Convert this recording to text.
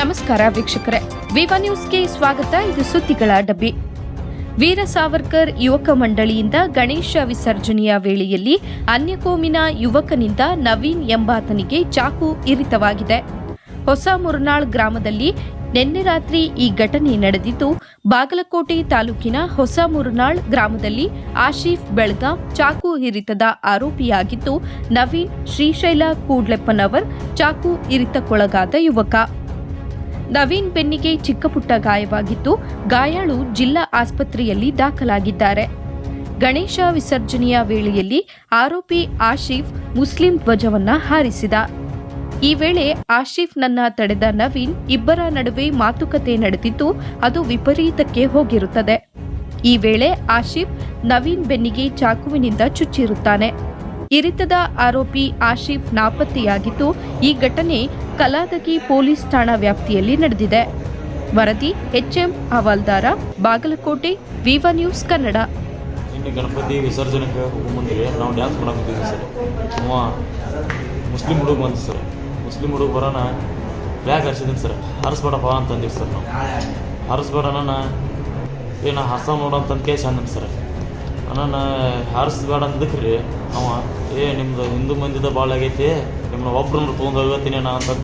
ನಮಸ್ಕಾರ ವೀಕ್ಷಕರೇ. ವಿವಾ ನ್ಯೂಸ್ಗೆ ಸ್ವಾಗತ, ಇದು ಸುದ್ದಿಗಳ ಡಬ್ಬಿ. ವೀರ ಸಾವರ್ಕರ್ ಯುವಕ ಮಂಡಳಿಯಿಂದ ಗಣೇಶ ವಿಸರ್ಜನೆಯ ವೇಳೆಯಲ್ಲಿ ಅನ್ಯಕೋಮಿನ ಯುವಕನಿಂದ ನವೀನ್ ಎಂಬಾತನಿಗೆ ಚಾಕು ಇರಿತವಾಗಿದೆ. ಹೊಸ ಮುರನಾಳ್ ಗ್ರಾಮದಲ್ಲಿ ನಿನ್ನೆ ರಾತ್ರಿ ಈ ಘಟನೆ ನಡೆದಿದ್ದು, ಬಾಗಲಕೋಟೆ ತಾಲೂಕಿನ ಹೊಸ ಮುರನಾಳ್ ಗ್ರಾಮದಲ್ಲಿ ಆಶೀಫ್ ಬೆಳಗಾಂ ಚಾಕು ಇರಿತದ ಆರೋಪಿಯಾಗಿದ್ದು, ನವೀನ್ ಶ್ರೀಶೈಲ ಕೂಡ್ಲೆಪ್ಪನವರ್ ಚಾಕು ಇರಿತಕ್ಕೊಳಗಾದ ಯುವಕ. ನವೀನ್ ಬೆನ್ನಿಗೆ ಚಿಕ್ಕಪುಟ್ಟ ಗಾಯವಾಗಿದ್ದು, ಗಾಯಾಳು ಜಿಲ್ಲಾ ಆಸ್ಪತ್ರೆಯಲ್ಲಿ ದಾಖಲಾಗಿದ್ದಾರೆ. ಗಣೇಶ ವಿಸರ್ಜನೆಯ ವೇಳೆಯಲ್ಲಿ ಆರೋಪಿ ಆಶೀಫ್ ಮುಸ್ಲಿಂ ಧ್ವಜವನ್ನ ಹಾರಿಸಿದ. ಈ ವೇಳೆ ಆಶೀಫ್ನನ್ನ ತಡೆದ ನವೀನ್ ಇಬ್ಬರ ನಡುವೆ ಮಾತುಕತೆ ನಡೆದಿದ್ದು, ಅದು ವಿಪರೀತಕ್ಕೆ ಹೋಗಿರುತ್ತದೆ. ಈ ವೇಳೆ ಆಶೀಫ್ ನವೀನ್ ಬೆನ್ನಿಗೆ ಚಾಕುವಿನಿಂದ ಚುಚ್ಚಿರುತ್ತಾನೆ. ಇರಿತದ ಆರೋಪಿ ಆಶೀಫ್ ನಾಪತ್ತೆಯಾಗಿದ್ದು, ಈ ಘಟನೆ ಕಲಾದಗಿ ಪೊಲೀಸ್ ಠಾಣಾ ವ್ಯಾಪ್ತಿಯಲ್ಲಿ ನಡೆದಿದೆ. ವರದಿ, HM Havaldar, Bagalkot, Viva news Kannada. Ganapati ವಿಸರ್ಜನೆಗೆ ಮುಂದೆ ನಾವು ಡ್ಯಾನ್ಸ್ ಮಾಡಕ್ಕೆ ಸರ್. ನಮ್ಮ ಮುಸ್ಲಿಂ ಹುಡುಗ ಬಂತು ಸರ್. ಮುಸ್ಲಿಂ ಹುಡುಗ ಬರೋಣ ಬ್ಯಾಗ್ ಹರಿಸಿದ್ದೀನಿ ಸರ್. ಹರಿಸ್ಬೇಡಪ್ಪ ಅಂತಂದಿವಿ ಸರ್ ನಾವು. ಹರಿಸ್ಬೇಡ ನಾನು ಏನ ಹರ್ಸ ನೋಡು ಅಂತಂದು ಕೇಸ್ ಅಂದನ್ ಸರ್. ನಾನು ಹರಿಸ್ಬೇಡ ಅಂದಕ್ಕೆ ರೀ ಅವ, ಏ, ನಿಮ್ದು ಹಿಂದೂ ಮಂದಿದ ಭಾಳ ಆಗೈತಿ. ನಿಮ್ಮನ್ನ ಒಬ್ರನ್ನ ತೊಗೊಂಡು ಹೋಗ್ತೀನಿ ಅಣ್ಣ ಅಂತ